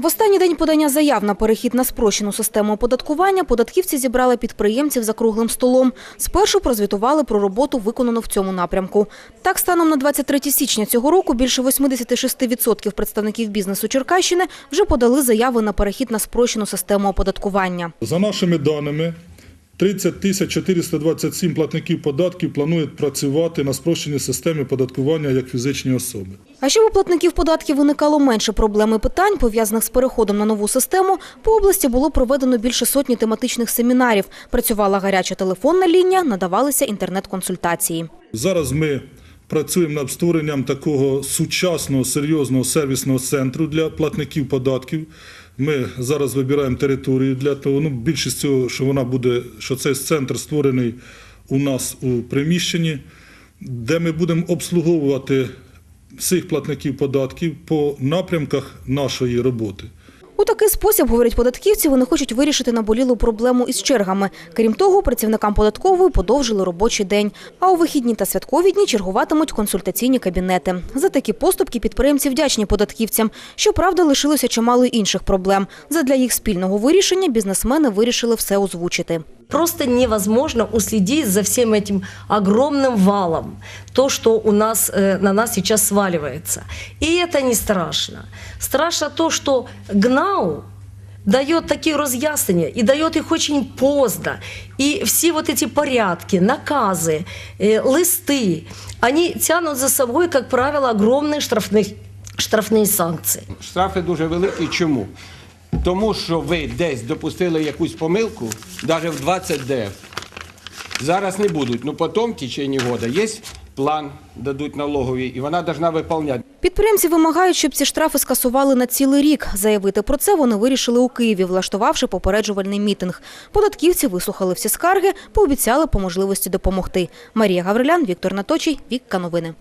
В останній день подання заяв на перехід на спрощену систему оподаткування податківці зібрали підприємців за круглим столом. Спершу прозвітували про роботу, виконану в цьому напрямку. Так, станом на 23 січня цього року більше 86% представників бізнесу Черкащини вже подали заяви на перехід на спрощену систему оподаткування. За нашими даними, 30 тисяч 427 платників податків планують працювати на спрощеній системі податкування як фізичні особи. А щоб у платників податків виникало менше проблем і питань, пов'язаних з переходом на нову систему, по області було проведено більше сотні тематичних семінарів. Працювала гаряча телефонна лінія, надавалися інтернет-консультації. Зараз ми працюємо над створенням такого сучасного серйозного сервісного центру для платників податків. Ми зараз вибираємо територію для того. Ну, більшість цього, що вона буде, що цей центр створений у нас у приміщенні, де ми будемо обслуговувати всіх платників податків по напрямках нашої роботи. У такий спосіб, говорять податківці, вони хочуть вирішити наболілу проблему із чергами. Крім того, працівникам податкової подовжили робочий день. А у вихідні та святкові дні чергуватимуть консультаційні кабінети. За такі поступки підприємці вдячні податківцям. Щоправда, лишилося чимало інших проблем. Задля їх спільного вирішення бізнесмени вирішили все озвучити. Просто невозможно уследить за всем этим огромным валом, то, что у нас, э, на нас сейчас сваливается. И это не страшно. Страшно то, что ГНАУ дает такие разъяснения и дает их очень поздно. И все вот эти порядки, наказы, э, листы, они тянут за собой, как правило, огромные штрафные, штрафные санкции. Штрафи дуже великі. Чому? Тому що ви десь допустили якусь помилку, навіть в 20 ДФ. Зараз не будуть. Ну потім в течение года є план, дадуть налогові, і вона повинна виконувати. Підприємці вимагають, щоб ці штрафи скасували на цілий рік. Заявити про це вони вирішили у Києві, влаштувавши попереджувальний мітинг. Податківці вислухали всі скарги, пообіцяли по можливості допомогти. Марія Гаврилян, Віктор Наточий, Вікка Новини.